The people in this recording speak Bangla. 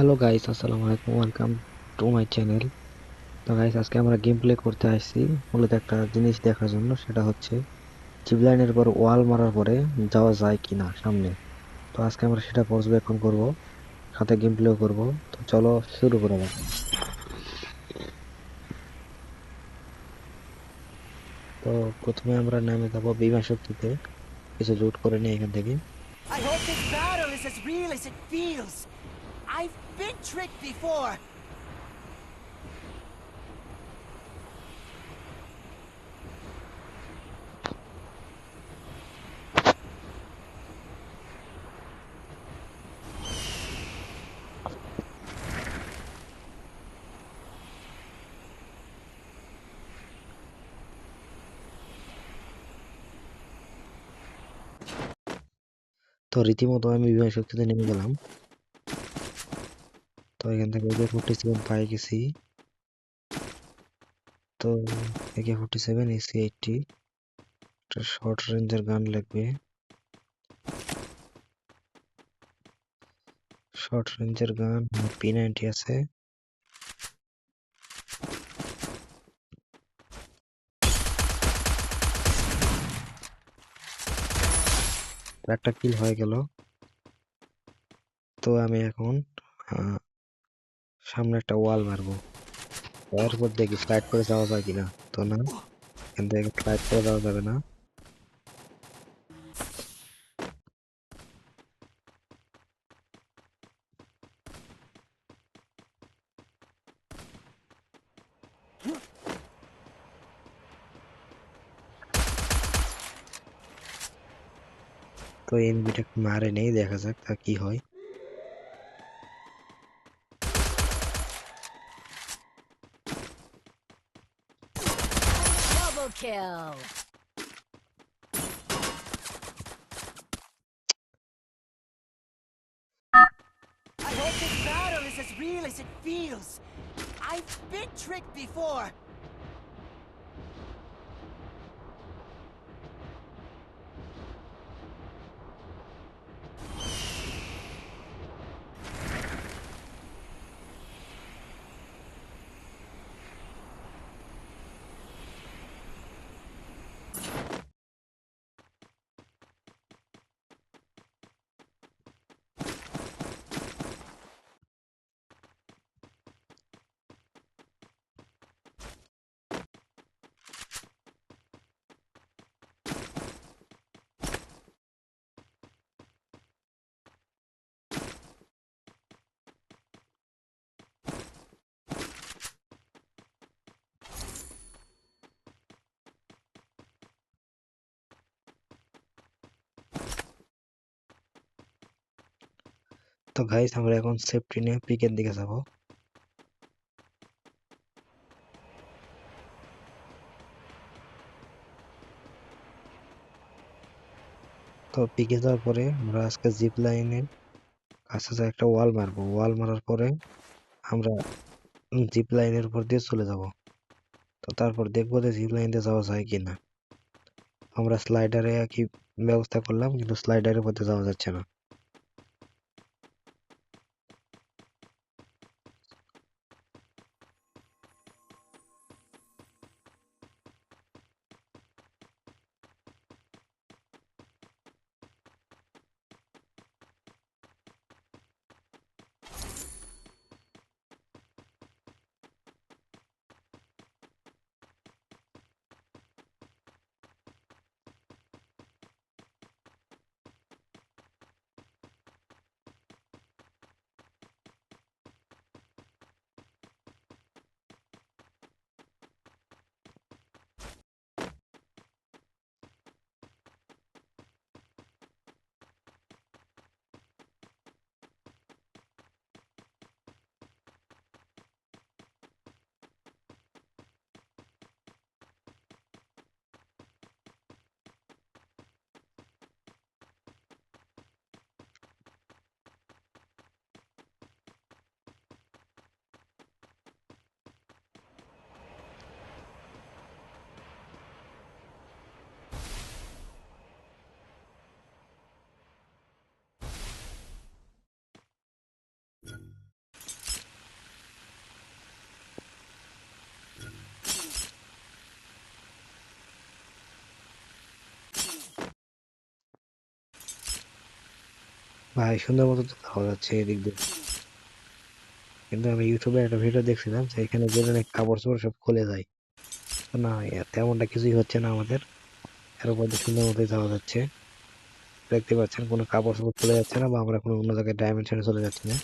হ্যালো গাইস আসসালামু আলাইকুম ওয়েলকাম টু মাই চ্যানেল তো গাইস আজকে আমরা গেম প্লে করতে আসছি, মূলত একটা জিনিস দেখার জন্য, সেটা হচ্ছে জিপ লাইনের পর ওয়াল মারার পরে যাওয়া যায় কিনা সামনে। তো আজকে আমরা সেটা পর্যবেক্ষণ করব, সাথে গেম প্লেও করব। তো চলো শুরু করা যাক। তো প্রথমে আমরা নামে যাব বিমান শক্তিতে, কিছু লুট করে নিই এখান থেকে। I hope this battle is as real as it feels. I've been tricked before. তো রীতিমতো আমি বিমান শক্তিতে নেমে গেলাম তো এখান থেকে একে ফোর্টি সেভেন পাই গেছি। তো AK forty seven AC eighty একটা শর্ট রেঞ্জের গান লাগবে। শর্ট রেঞ্জের গান পি নাইনটি আছে। একটা কিল হয়ে গেল। তো আমি এখন সামনে একটা ওয়াল মারবো। এরপর দেখি স্লাইড করে যাওয়া যায় কিনা? তো না। এখান থেকে স্লাইড করে যাওয়া যাবে না? তো এনবিটা মারে নেই, দেখা যাক তা কি হয়। Kill. I hope this battle is as real as it feels. I've been tricked before. তো গাইস আমরা এখন সেফটি নিয়ে পিকের দিকে যাব। তো পিকে যাওয়ার পরে আমরা আজকে জিপ লাইনের কাছে একটা ওয়াল মারবো। ওয়াল মারার পরে আমরা জিপ লাইনের উপর দিয়ে চলে যাব। তো তারপর দেখব যে জিপ লাইন দিয়ে যাওয়া যায় কিনা। আমরা স্লাইডারে কি ব্যবস্থা করলাম, কিন্তু স্লাইডারের মধ্যে যাওয়া যাচ্ছে না। ভাই, সুন্দর মতো তো যাওয়া যাচ্ছে এদিক দিয়ে। কিন্তু আমি ইউটিউবে একটা ভিডিও দেখছিলাম, যে এখানে গেলে নাকি কাপড় চোপড় সব খুলে যায়। না তেমনটা কিছুই হচ্ছে না আমাদের। এর উপর সুন্দর মতোই যাওয়া যাচ্ছে। দেখতে পাচ্ছেন কোনো কাপড় চোপড় খুলে যাচ্ছে না বা আমরা কোনো অন্য জায়গায় ডাইমেনশনে চলে যাচ্ছি না।